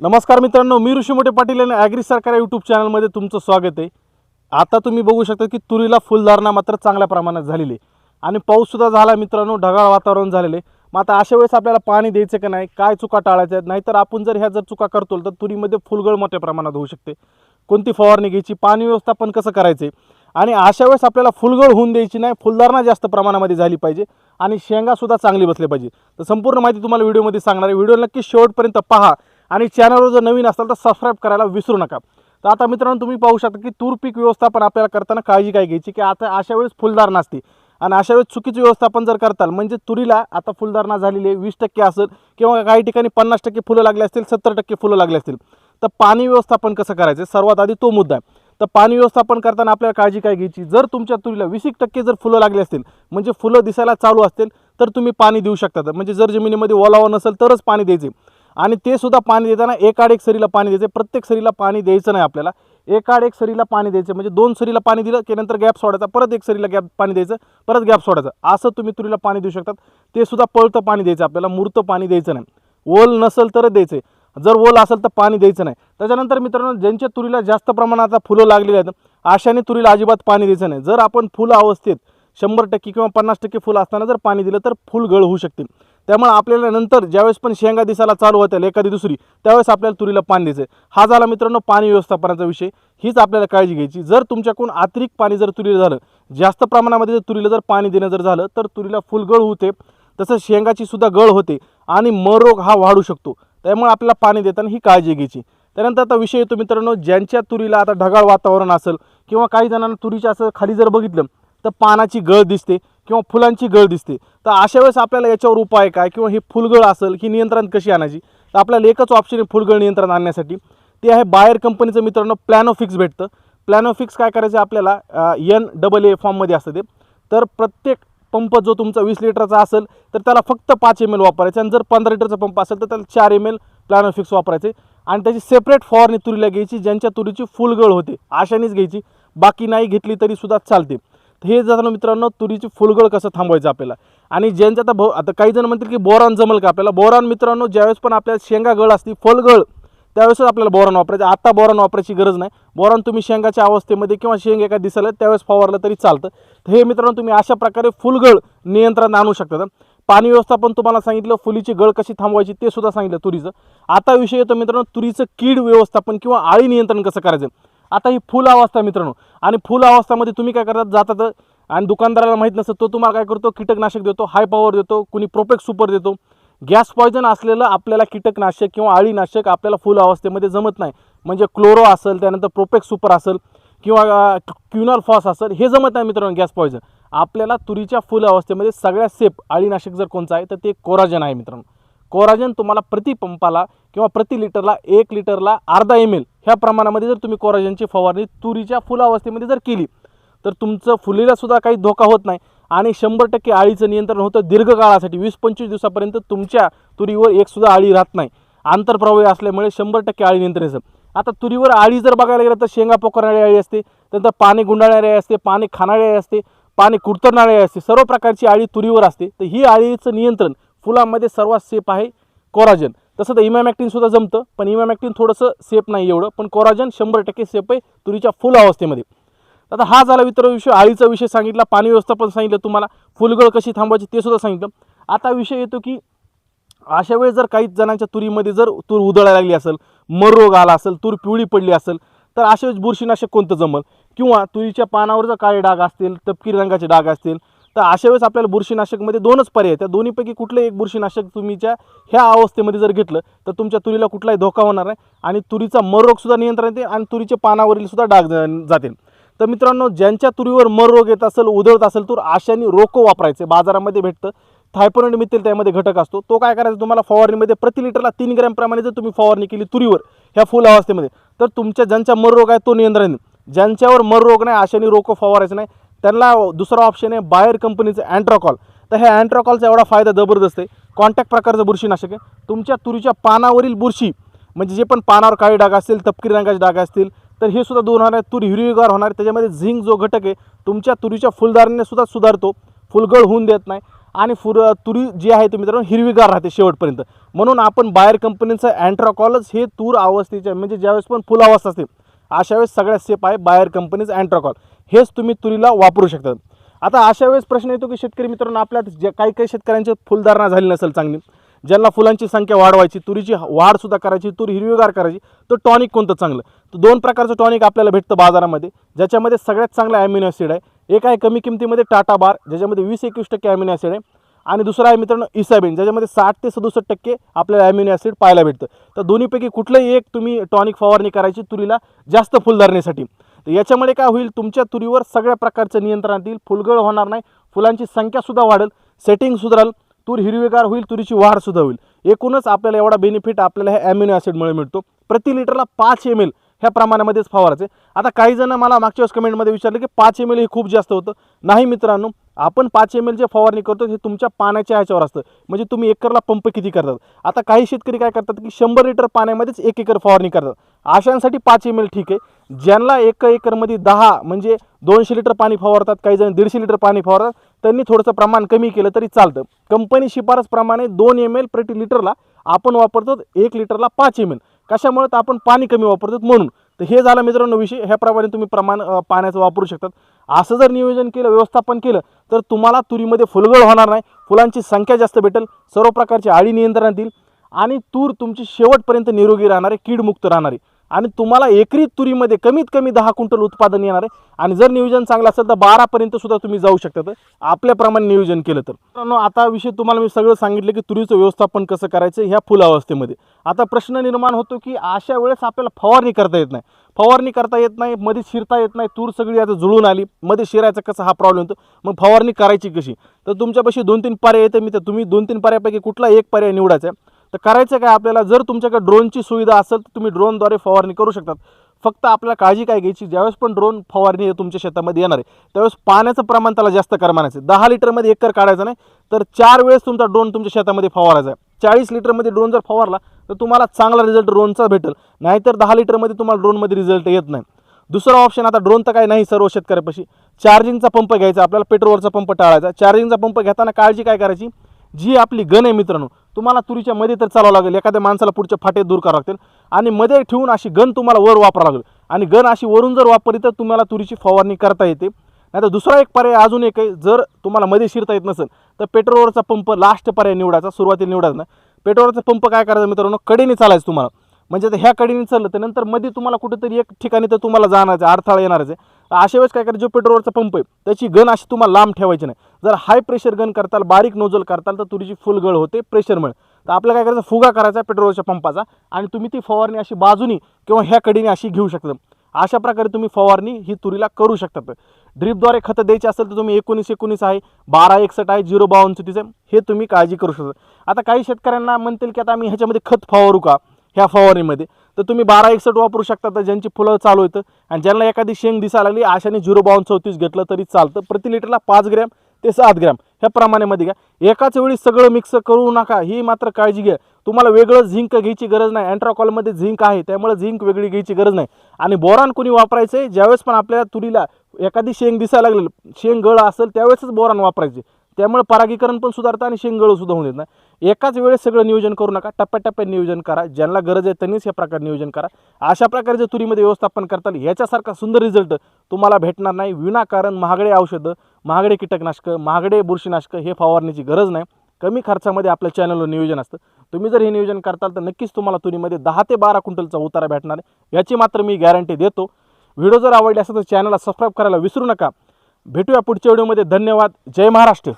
नमस्कार मित्रांनो मी ऋषी मोठे पाटील आणि ॲग्री सरकार या यूट्यूब चॅनलमध्ये तुमचं स्वागत आहे. आता तुम्ही बघू शकता की तुरीला फुलधारणा मात्र चांगल्या प्रमाणात झालेली आहे. आणि पाऊससुद्धा झाला मित्रांनो ढगाळ वातावरण झालेले मग आता अशा वेळेस आपल्याला पाणी द्यायचं का नाही काय चुका टाळायच्या आहेत नाहीतर आपण जर ह्या जर चुका करतो तर तुरीमध्ये फुलगळ मोठ्या प्रमाणात होऊ शकते. कोणती फवारणी घ्यायची पाणी व्यवस्थापन कसं करायचे? आणि अशा वेळेस आपल्याला फुलगळ होऊन द्यायची नाही फुलधारणा जास्त प्रमाणामध्ये झाली पाहिजे आणि शेंगासुद्धा चांगली बसली पाहिजे. तर संपूर्ण माहिती तुम्हाला व्हिडिओमध्ये सांगणार आहे. व्हिडिओ नक्की शेवटपर्यंत पहा. आणि चॅनलवर जर नवीन असाल तर सबस्क्राईब करायला विसरू नका. तर आता मित्रांनो तुम्ही पाहू शकता की तूर पीक व्यवस्थापन आपल्याला करताना काळजी काय घ्यायची? की आता अशा वेळेस फुलधारणा असते आणि अशा वेळेस चुकीचं व्यवस्थापन जर करताल म्हणजे तुरीला आता फुलधारणा झालेली आहे वीस टक्के असेल किंवा काही ठिकाणी पन्नास टक्के फुलं लागली असतील सत्तर टक्के फुलं लागली असतील. तर पाणी व्यवस्थापन कसं करायचं? सर्वात आधी तो मुद्दा आहे. तर पाणी व्यवस्थापन करताना आपल्याला काळजी काय घ्यायची? जर तुमच्या तुरीला वीस एक टक्के जर फुलं लागली असतील म्हणजे फुलं दिसायला चालू असतील तर तुम्ही पाणी देऊ शकता. म्हणजे जर जमिनीमध्ये ओलावा नसेल तरच पाणी द्यायचे. आणि ते सुद्धा पाणी देताना एकाड एक सरीला पाणी द्यायचं. प्रत्येक सरीला पाणी द्यायचं नाही आपल्याला. एकाड एक सरीला पाणी द्यायचं. म्हणजे दोन सरीला पाणी दिलं की नंतर गॅप सोडायचा. परत एक सरीला गॅप पाणी द्यायचं. परत गॅप सोडायचं. असं तुम्ही तुरीला पाणी देऊ शकतात. ते सुद्धा पळतं पाणी द्यायचं आपल्याला. मूर्त पाणी द्यायचं नाही. ओल नसेल तरच द्यायचं. जर ओल असेल तर पाणी द्यायचं नाही. त्याच्यानंतर मित्रांनो ज्यांच्या तुरीला जास्त प्रमाणात आता फुलं लागलेली आहेत अशाने तुरीला अजिबात पाणी द्यायचं नाही. जर आपण फुलं अवस्थेत शंभर टक्के किंवा पन्नास टक्के फुलं असताना जर पाणी दिलं तर फुल गळ होऊ शकते त्यामुळे आपल्याला नंतर ज्यावेळेस पण शेंगा दिसायला चालू होतील एखादी दुसरी त्यावेळेस आपल्याला तुरीला पाणी द्यायचं आहे. हा झाला मित्रांनो पाणी व्यवस्थापनाचा विषय. हीच आपल्याला काळजी घ्यायची. जर तुमच्याकडून अतिरिक्त पाणी जर तुरीला झालं जास्त प्रमाणामध्ये जर तुरीला जर पाणी देणं जर झालं तर तुरीला फुलगळ होते तसंच शेंगाची सुद्धा गळ होते आणि मरोग हा वाढू शकतो. त्यामुळे आपल्याला पाणी देताना ही काळजी घ्यायची. त्यानंतर आता विषय येतो मित्रांनो ज्यांच्या तुरीला आता ढगाळ वातावरण असेल किंवा काही जणांना तुरीच्या असं खाली जर बघितलं तर पानाची गळ दिसते किंवा फुलांची गळ दिसते. तर अशा वेळेस आपल्याला याच्यावर उपाय काय? किंवा ही फुलगळ असेल ही नियंत्रण कशी आणायची? तर आपल्याला एकच ऑप्शन आहे फुलगळ नियंत्रण आणण्यासाठी. ते आहे बायर कंपनीचं मित्रांनो प्लॅनोफिक्स भेटतं. प्लॅनोफिक्स काय करायचं आपल्याला? एन डबल ए फॉर्ममध्ये असतं ते. तर प्रत्येक पंप जो तुमचा वीस लिटरचा असेल तर त्याला फक्त पाच एम एल वापरायचं आणि जर पंधरा लिटरचा पंप असेल तर त्याला चार एम एल प्लॅनोफिक्स वापरायचे. आणि त्याची सेपरेट फवारणी तुरीला घ्यायची ज्यांच्या तुरीची फुलगळ होते. अशानेच घ्यायची. बाकी नाही घेतली तरी सुद्धा चालते. हे जाताना मित्रांनो तुरीची फुलगळ कसं थांबवायचं आपल्याला? आणि ज्यांचं आता भाऊ आता काही जण म्हणतील की बोरान जमल का आपल्याला? बोरान मित्रांनो ज्यावेळेस पण आपल्याला शेंगा गळ असते फलगळ त्यावेळेसच आपल्याला बोरान वापरायचं आता बोरान वापरायची गरज नाही. बोरान तुम्ही शेंगाच्या अवस्थेमध्ये किंवा शेंग एका दिसायला त्यावेळेस फवारलं तरी चालतं. तर हे मित्रांनो तुम्ही अशा प्रकारे फुलगळ नियंत्रण आणू शकता. पाणी व्यवस्थापन तुम्हाला सांगितलं फुलीची गळ कशी थांबवायची ते सुद्धा सांगितलं तुरीचं. आता विषय येतो मित्रांनो तुरीचं कीड व्यवस्थापन किंवा आळी नियंत्रण कसं करायचं? आता ही फुल अवस्था मित्रांनो. आणि फुल अवस्थामध्ये तुम्ही काय करतात जातात आणि दुकानदाराला माहीत नसतं तो तुम्हाला काय करतो कीटकनाशक देतो हाय पॉवर देतो कुणी प्रोपेक सुपर देतो. गॅस पॉयझन असलेलं आपल्याला कीटकनाशक किंवा आळीनाशक आपल्याला फुल अवस्थेमध्ये जमत नाही. म्हणजे क्लोरो असेल त्यानंतर प्रोपेक सुपर असेल किंवा क्युनॉल फॉस असेल हे जमत नाही मित्रांनो गॅस पॉयझन आपल्याला तुरीच्या फुल अवस्थेमध्ये सगळ्यात सेफ आळीनाशक जर कोणचं आहे तर ते कोराजन आहे मित्रांनो. कोराजन तुम्हाला प्रति पंपाला किंवा प्रति लिटरला एक लिटरला अर्धा एम एल ह्या प्रमाणामध्ये जर तुम्ही कोराजनची फवारणी तुरीच्या फुलावस्थेमध्ये जर केली तर तुमचं फुलीलासुद्धा काही धोका होत नाही आणि शंभर टक्के आळीचं नियंत्रण होतं दीर्घकाळासाठी वीस पंचवीस दिवसापर्यंत तुमच्या तुरीवर एकसुद्धा आळी राहत नाही. आंतरप्रवाही असल्यामुळे शंभर टक्के आळी नियंत्रण आता तुरीवर आळी जर बघायला गेलं तर शेंगा पोकरणारी आळी असते त्यानंतर पाणी गुंडाळणारी आळी असते पाणी खाणारी आळी असते पाणी कुडतरणारी आळी असते सर्व प्रकारची आळी तुरीवर असते. तर ही आळीचं नियंत्रण फुलांमध्ये सर्वात सेफ आहे कोराजन तसं तर इमॅमॅक्टिन सुद्धा जमतं पण इमॅमॅक्टिन थोडंसं सेफ नाही एवढं. पण कोराजन शंभर टक्के सेफ आहे तुरीच्या फुल अवस्थेमध्ये. आता हा झाला मित्र विषय आळीचा विषय सांगितला पाणी व्यवस्थापन सांगितलं तुम्हाला फुलगळ कशी थांबवायची ते सुद्धा सांगितलं. आता विषय येतो की अशा वेळेस जर काही जणांच्या तुरीमध्ये जर तूर उधळायला लागली असेल मर रोग आला असेल तूर पिवळी पडली असेल तर अशा वेळेस बुरशीनाशक कोणतं जमल? किंवा तुरीच्या पानावर जर काळे डाग असतील तपकिरी रंगाचे डाग असतील तर अशा वेळेस आपल्याला बुरशीनाशकमध्ये दोनच पर्याय आहेत. त्या दोन्हीपैकी कुठलं एक बुरशीनाशक तुम्हीच्या ह्या अवस्थेमध्ये जर घेतलं तर तुमच्या तुरीला कुठलाही धोका होणार नाही आणि तुरीचा मर रोगसुद्धा नियंत्रण येते आणि तुरीच्या पानावरील सुद्धा डाग जातील. तर मित्रांनो ज्यांच्या तुरीवर मर रोग येत असेल उधळत असेल तर आशाने रोको वापरायचे. बाजारामध्ये भेटतं. थायपोनेट मिथेल त्यामध्ये घटक असतो. तो काय करायचा? तुम्हाला फवारणीमध्ये प्रति लिटरला तीन ग्रॅमप्रमाणे जर तुम्ही फवारणी केली तुरीवर ह्या फुल अवस्थेमध्ये तर तुमच्या ज्यांच्या मर रोग आहे तो नियंत्रण ज्यांच्यावर मर रोग नाही आशाने रोको फवारायचं नाही. त्यांना दुसरा ऑप्शन आहे बायर कंपनीचं अँट्रॉकॉल तर ह्या अँट्रॉकॉलचा एवढा फायदा जबरदस्त आहे. कॉन्टॅक्ट प्रकारचं बुरशीनाशक आहे. तुमच्या तुरीच्या पानावरील बुरशी म्हणजे जे पण पानावर काळी डाग असतील तपकिरी रंगाचे डाग असतील तर हे सुद्धा दूर होणार आहे तूर हिरवीगार होणार आहे. त्याच्यामध्ये झिंक जो घटक आहे तुमच्या तुरीच्या फुलदारीने सुद्धा सुधारतो. फुलगळ होऊन देत नाही. आणि फुर तुरी जी आहे ते मित्रांनो हिरवीगार राहते शेवटपर्यंत. म्हणून आपण बायर कंपनीचं अँट्रॉकॉलच हे तूर अवस्थेच्या म्हणजे ज्यावेळेस पण फुल अवस्था असते अशा वेळेस सगळ्यात सेफ आहे बाहेर कंपनीचं अँट्राकॉल हेच तुम्ही तुरीला वापरू शकता आता अशा वेळेस प्रश्न येतो की शेतकरी मित्रांनो आपल्या ज्या काही काही शेतकऱ्यांची फुलधारणा झाली नसेल चांगली ज्यांना फुलांची संख्या वाढवायची तुरीची वाढसुद्धा करायची तूर हिरवीगार करायची तर टॉनिक कोणतं चांगलं? तर दोन प्रकारचं टॉनिक आपल्याला भेटतं बाजारामध्ये ज्याच्यामध्ये सगळ्यात चांगलं ॲमिनो ॲसिड आहे. एक आहे कमी किमतीमध्ये टाटा बार ज्याच्यामध्ये वीस एकवीस टक्के ॲमिनो ॲसिड आहे. आणि दुसरा आहे मित्रांनो इसाबिन ज्याच्यामध्ये साठ ते सदुसष्ट टक्के आपल्याला ॲम्युनो ॲसिड पाहायला भेटतं. तर दोन्हीपैकी कुठलंही एक तुम्ही टॉनिक फवारणी करायची तुरीला जास्त फुलधारणेसाठी. तर याच्यामुळे काय होईल? तुमच्या तुरीवर सगळ्या प्रकारचं नियंत्रण येईल फुलगळ होणार नाही. फुलांची संख्यासुद्धा वाढेल. सेटिंग सुधारेल. तूर हिरवीगार होईल. तुरीची वाढसुद्धा होईल. एकूणच आपल्याला एवढा बेनिफिट आपल्याला ह्या ॲमिनो ॲसिडमुळे मिळतो. प्रति लिटरला पाच एम एल ह्या प्रमाणामध्येच फवारायचे आता काही जण मला मागच्या वेळेस कमेंटमध्ये विचारलं की पाच एम एल हे खूप जास्त होतं. नाही मित्रांनो आपण पाच एम एल जे फवारणी करतो हे तुमच्या पाण्याच्या ह्याच्यावर असतं. म्हणजे तुम्ही एकरला पंप किती करतात? आता काही शेतकरी काय करतात की शंभर लिटर पाण्यामध्येच एक एकर फवारणी करतात. अशांसाठी पाच एम एल ठीक आहे. ज्यांना एक एकरमध्ये दहा म्हणजे दोनशे लिटर पाणी फवारतात काही जण दीडशे लिटर पाणी फवारतात त्यांनी थोडंसं प्रमाण कमी केलं तरी चालतं. कंपनी शिफारसप्रमाणे दोन एम एल प्रति लिटरला आपण वापरतो एक लिटरला पाच एम एल कशामुळे तर आपण पाणी कमी वापरतो म्हणून. तर हे झालं मित्रांनो विषय. ह्याप्रमाणे तुम्ही प्रमाण पाण्याचं वापरू शकतात. असं जर नियोजन केलं व्यवस्थापन केलं तर तुम्हाला तुरीमध्ये फुलगळ होणार नाही. फुलांची संख्या जास्त भेटेल. सर्व प्रकारची आळी नियंत्रणात येईल. आणि तूर तुमची शेवटपर्यंत निरोगी राहणारे कीडमुक्त राहणारे. आणि तुम्हाला एकरी तुरीमध्ये कमीत कमी दहा क्विंटल उत्पादन येणार आहे. आणि जर नियोजन चांगलं असेल तर बारापर्यंत सुद्धा तुम्ही जाऊ शकता. तर आपल्याप्रमाणे नियोजन केलं तर. मित्रांनो, आता विषय तुम्हाला मी सगळं सांगितलं की तुरीचं व्यवस्थापन कसं करायचं ह्या फुलावस्थेमध्ये आता प्रश्न निर्माण होतो की अशा वेळेस आपल्याला फवारणी करता येत नाही. फवारणी करता येत नाही मध्ये शिरता येत नाही तूर सगळी आता जुळून आली. मध्ये शिरायचा कसा हा प्रॉब्लेम होतो मग फवारणी करायची कशी? तर तुमच्यापाशी दोन तीन पर्याय येते मी तर तुम्ही दोन तीन पर्यायापैकी कुठला एक पर्याय निवडायचा आहे? तर करायचं काय? आपल्याला जर तुमच्याकडे ड्रोनची सुविधा असेल तर तुम्ही ड्रोनद्वारे फवारणी करू शकतात. फक्त आपल्याला काळजी काय घ्यायची? ज्यावेळेस पण ड्रोन फवारणी तुमच्या शेतामध्ये येणार आहे त्यावेळेस पाण्याचं प्रमाण त्याला जास्त करमानायचं आहे. दहा लिटरमध्ये एकर काढायचं नाही तर चार वेळेस तुमचा ड्रोन तुमच्या शेतामध्ये फवारायचा आहे. चाळीस लिटरमध्ये ड्रोन जर फवारला तर तुम्हाला चांगला रिझल्ट ड्रोनचा भेटेल. नाहीतर दहा लिटरमध्ये तुम्हाला ड्रोनमध्ये रिझल्ट येत नाही. दुसरा ऑप्शन आता ड्रोन तर काही नाही सर्व शेतकऱ्यापाशी. चार्जिंगचा पंप घ्यायचा आपल्याला पेट्रोलवरचा पंप टाळायचा. चार्जिंगचा पंप घेताना काळजी काय करायची? जी आपली गन आहे मित्रांनो तुम्हाला तुरीच्या मध्ये तर चालावं लागेल एखाद्या माणसाला पुढच्या फाटे दूर करावं लागतील आणि मध्ये ठेवून अशी गन तुम्हाला वर वापरावं लागेल. आणि गण अशी वरून जर वापरली तर तुम्हाला तुरीची फवारणी करता येते. नाही तर दुसरा एक पर्याय अजून एक आहे जर तुम्हाला मध्ये शिरता येत नसेल तर पेट्रोलवरचा पंप लास्ट पर्याय निवडायचा सुरुवातीला निवडायचा नाही. पेट्रोलवरचा पंप काय करायचा मित्रांनो कडेने चालायचं तुम्हाला. म्हणजे आता ह्या कडेने चाललं तर नंतर मध्ये तुम्हाला कुठेतरी एक ठिकाणी तर तुम्हाला जाणारचं अडथळा येणारच आहे. अशा वेळेस काय करायचं जो पेट्रोलवरचा पंप आहे त्याची गन अशी तुम्हाला लांब ठेवायची नाही. जर हाय प्रेशर गन करताल बारीक नोजल करताल तर तुरीची फुल गळ होते प्रेशरमुळे तर आपल्याला काय करायचं फुगा करायचा पेट्रोलच्या पंपाचा आणि तुम्ही ती फवारणी अशी बाजूनी किंवा ह्या कडीने अशी घेऊ शकता. अशा प्रकारे तुम्ही फवारणी ही तुरीला करू शकतात ड्रीपद्वारे खतं द्यायची असेल तर तुम्ही एकोणीस एकोणीस आहे बारा एकसठ आहे झिरो बावन्न चुतीचं हे तुम्ही काळजी करू शकता. आता काही शेतकऱ्यांना म्हणतील की आता आम्ही ह्याच्यामध्ये खत फवारू का? ह्या फवारणीमध्ये. तर तुम्ही बारा एकसठ वापरू शकता तर ज्यांची फुलं चालू येतं आणि ज्यांना एखादी शेंग दिसायला लागली आशाने झिरो बावन्न चौतीस घेतलं तरी चालतं. प्रति लिटरला पाच ग्रॅम ते सात ग्रॅम ह्या प्रमाणामध्ये घ्या. एकाच वेळी सगळं मिक्स करू नका ही मात्र काळजी घ्या. तुम्हाला वेगळं झिंक घ्यायची गरज नाही. अँट्राकॉलमध्ये झिंक आहे त्यामुळे झिंक वेगळी घ्यायची गरज नाही. आणि बोरान कोणी वापरायचं आहे ज्यावेळेस पण आपल्याला तुरीला एखादी शेंग दिसायला लागेल शेंग गळ असेल त्यावेळेसच बोरान वापरायचे. त्यामुळे परागीकरण पण सुधारतं आणि शेंगळ सुद्धा होऊन येत नाही. एकाच वेळेस सगळं नियोजन करू नका टप्प्याटप्प्यात नियोजन करा ज्यांना गरज आहे त्यांनीच हे प्रकार नियोजन करा. अशा प्रकारे जर तुरीमध्ये व्यवस्थापन करता याच्यासारखा सुंदर रिझल्ट तुम्हाला भेटणार नाही. विनाकारण महागडे औषधं महागडे कीटकनाशकं महागडे बुरशीनाशकं हे फवारण्याची गरज नाही. कमी खर्चामध्ये आपल्या चॅनलवर नियोजन असतं. तुम्ही जर हे नियोजन करताल तर नक्कीच तुम्हाला तुरीमध्ये दहा ते बारा क्विंटलचा उतारा भेटणार आहे. याची मात्र मी गॅरंटी देतो. व्हिडिओ जर आवडले असेल तर चॅनलला सबस्क्राईब करायला विसरू नका. भेटूया पुढच्या व्हिडिओमध्ये. धन्यवाद. जय महाराष्ट्र.